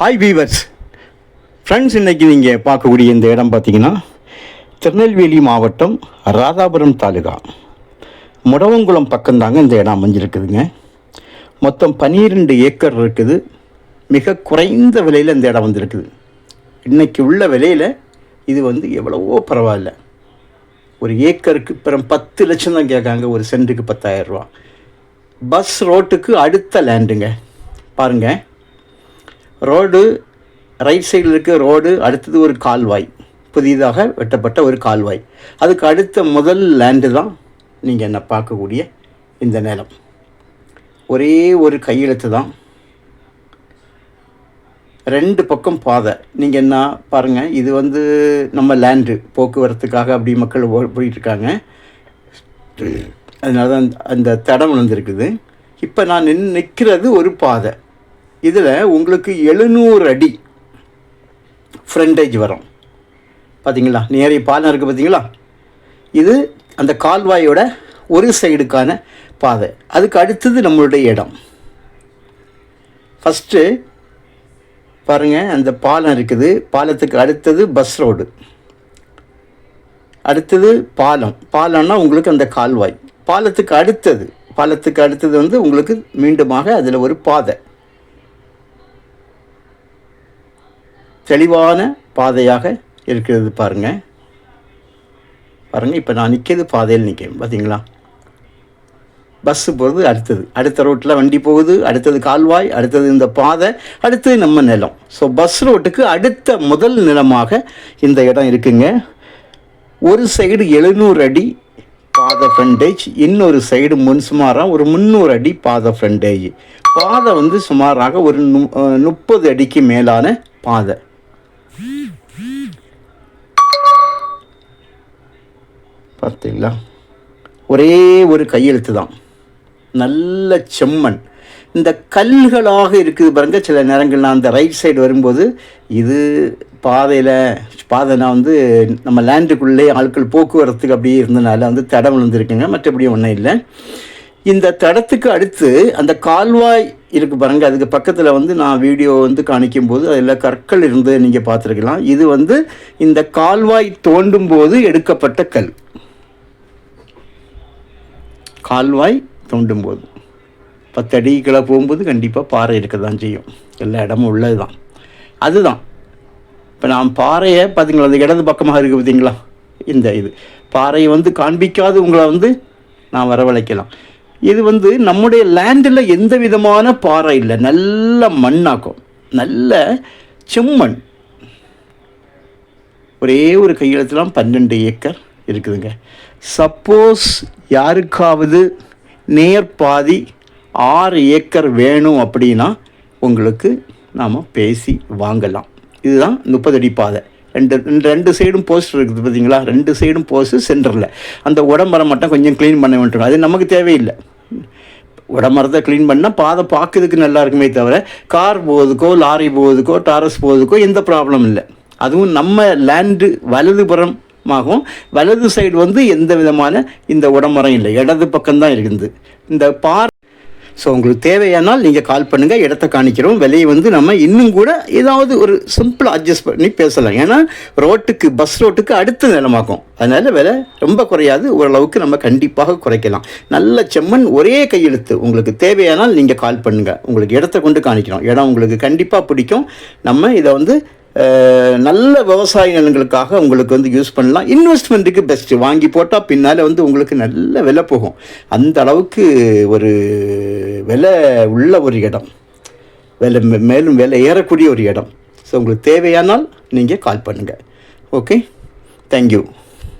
Hi viewers friends இன்றைக்கி நீங்கள் பார்க்கக்கூடிய இந்த இடம் பார்த்தீங்கன்னா திருநெல்வேலி மாவட்டம் ராதாபுரம் தாலுகா. முடவங்குளம் பக்கம்தாங்க இந்த இடம் அமைஞ்சிருக்குதுங்க. மொத்தம் பன்னிரெண்டு ஏக்கர் இருக்குது. மிக குறைந்த விலையில் இந்த இடம் வந்திருக்குது. இன்றைக்கி உள்ள விலையில் இது வந்து எவ்வளவோ பரவாயில்ல. ஒரு ஏக்கருக்கு பிறம் பத்து லட்சம் தான் கேட்காங்க. ஒரு சென்ட்டுக்கு பத்தாயிரம் ரூபா. பஸ் ரோட்டுக்கு அடுத்த லேண்டுங்க பாருங்கள் ரோடு ரைட் சைடில் இருக்க ரோடு அடுத்தது ஒரு கால்வாய். புதிதாக வெட்டப்பட்ட ஒரு கால்வாய். அதுக்கு அடுத்த முதல் லேண்டு தான் நீங்கள் என்ன பார்க்கக்கூடிய இந்த நிலம். ஒரே ஒரு கையெழுத்து தான். ரெண்டு பக்கம் பாதை. நீங்கள் என்ன பாருங்கள் இது வந்து நம்ம லேண்டு போக்குவரத்துக்காக அப்படி மக்கள் ஓ- இருக்காங்க அதனால தான் அந்த- அந்த தடம் விழுந்திருக்குது. இப்போ நான் நின் நிற்கிறது ஒரு பாதை. இதில் உங்களுக்கு எழுநூறு அடி ஃப்ரண்டேஜ் வரும். பார்த்தீங்களா நேரே பாலம் இருக்குது பார்த்தீங்களா இது அந்த கால்வாயோட ஒரு சைடுக்கான பாதை. அதுக்கு அடுத்தது நம்மளுடைய இடம். ஃபஸ்ட்டு பாருங்கள் அந்த பாலம் இருக்குது. பாலத்துக்கு அடுத்தது பஸ் ரோடு அடுத்தது பாலம். பாலம்னா உங்களுக்கு அந்த கால்வாய். பாலத்துக்கு அடுத்தது. பாலத்துக்கு அடுத்தது வந்து உங்களுக்கு மீண்டுமாக அதில் ஒரு பாதை. தெளிவான பாதையாக இருக்கிறது பாருங்க. பாருங்கள் இப்போ நான் நிற்கிறது பாதையில் நிற்கிறேன் பார்த்தீங்களா பஸ்ஸு போகிறது அடுத்தது. அடுத்த ரோட்டில் வண்டி போகுது அடுத்தது கால்வாய் அடுத்தது இந்த பாதை அடுத்தது நம்ம நிலம். ஸோ பஸ் ரோட்டுக்கு அடுத்த முதல் நிலமாக இந்த இடம் இருக்குங்க. ஒரு சைடு எழுநூறு அடி பாதை ஃப்ரண்டேஜ் இன்னொரு சைடு முன் சுமாராக ஒரு முந்நூறு அடி பாதை ஃப்ரண்டேஜ் பாதை வந்து சுமாராக ஒரு நு- முப்பது அடிக்கு மேலான பாதை. பார்த்தீங்களா? ஒரே ஒரு கையெழுத்து தான். நல்ல செம்மண். இந்த கல்களாக இருக்குது பாருங்க சில நேரங்கள் நான் அந்த ரைட் சைடு வரும்போது இது பாதையில் பாதை நான் வந்து நம்ம லேண்டுக்குள்ளே ஆட்கள் போக்குவரத்துக்கு அப்படியே இருந்தனால வந்து தடம் விழுந்திருக்குங்க மற்றபடி ஒன்றும் இல்லை. இந்த தடத்துக்கு அடுத்து அந்த கால்வாய் இருக்கு பாருங்க அதுக்கு பக்கத்தில் வந்து நான் வீடியோ வந்து காணிக்கும் போது அதில் கற்கள் இருந்து நீங்கள் பார்த்துருக்கலாம். இது வந்து இந்த கால்வாய் தோண்டும் போது எடுக்கப்பட்ட கல். கால்வாய் தோண்டும் போது பத்து அடிகளை போகும்போது கண்டிப்பாக பாறை இருக்க தான் செய்யும். எல்லா இடமும் உள்ளது தான் அதுதான். இப்போ நான் பாறையை பார்த்தீங்களா அந்த இடது பக்கமாக இருக்குது பார்த்தீங்களா? இந்த இது. பாறையை வந்து காண்பிக்காது உங்களை வந்து நான் வரவழைக்கலாம். இது வந்து நம்முடைய லேண்டில் எந்த விதமான பாறை இல்லை. நல்ல மண்ணாக்கும். நல்ல செம்மண். ஒரே ஒரு கையெழுத்துலாம் பன்னெண்டு ஏக்கர். இருக்குதுங்க. சப்போஸ் யாருக்காவது நேர் பாதி ஆறு ஏக்கர் வேணும் அப்படின்னா உங்களுக்கு நாம் பேசி வாங்கலாம். இதுதான் முப்பது அடி பாதை. ரெண்டு ரெண்டு ரெண்டு சைடும் போஸ்ட் இருக்குது பார்த்தீங்களா? ரெண்டு சைடும் போஸ்ட்டு சென்டரில் அந்த உடம்பரம் மட்டும் கொஞ்சம் க்ளீன் பண்ண வேண்டும். அது நமக்கு தேவையில்லை. உடம்பரத்தை க்ளீன் பண்ணால் பாதை பார்க்குறதுக்கு நல்லா இருக்குமே தவிர கார் போகுதுக்கோ லாரி போகுதுக்கோ டாரஸ் போகுதுக்கோ எந்த ப்ராப்ளம் இல்லை. அதுவும் நம்ம லேண்டு வலதுபுறம் ஆகும். வலது சைடு வந்து எந்த விதமான இந்த உடம்பரம் இல்லை. இடது பக்கம்தான் இருக்குது. இந்த பார் ஸோ உங்களுக்கு தேவையானால் நீங்கள் கால் பண்ணுங்கள் இடத்த காணிக்கிறோம். விலையை வந்து நம்ம இன்னும் கூட ஏதாவது ஒரு சிம்பிளாக அட்ஜஸ்ட் பண்ணி பேசலாம். ஏன்னா ரோட்டுக்கு பஸ் ரோட்டுக்கு அடுத்த நிலமாக்கும் அதனால் விலை ரொம்ப குறையாது. ஓரளவுக்கு நம்ம கண்டிப்பாக குறைக்கலாம். நல்ல செம்மண் ஒரே கையெழுத்து. உங்களுக்கு தேவையானால் நீங்கள் கால் பண்ணுங்கள் உங்களுக்கு இடத்த கொண்டு காணிக்கிறோம். இடம் உங்களுக்கு கண்டிப்பாக பிடிக்கும். நம்ம இதை வந்து நல்ல விவசாய நிலங்களுக்காக உங்களுக்கு வந்து யூஸ் பண்ணலாம். இன்வெஸ்ட்மெண்ட்டுக்கு பெஸ்ட்டு வாங்கி போட்டால் பின்னால் வந்து உங்களுக்கு நல்ல விலை போகும். அந்த அளவுக்கு ஒரு விலை உள்ள ஒரு இடம். விலை மேலும் விலை ஏறக்கூடிய ஒரு இடம். ஸோ உங்களுக்கு தேவையானால் நீங்கள் கால் பண்ணுங்கள் ஓகே தேங்க்யூ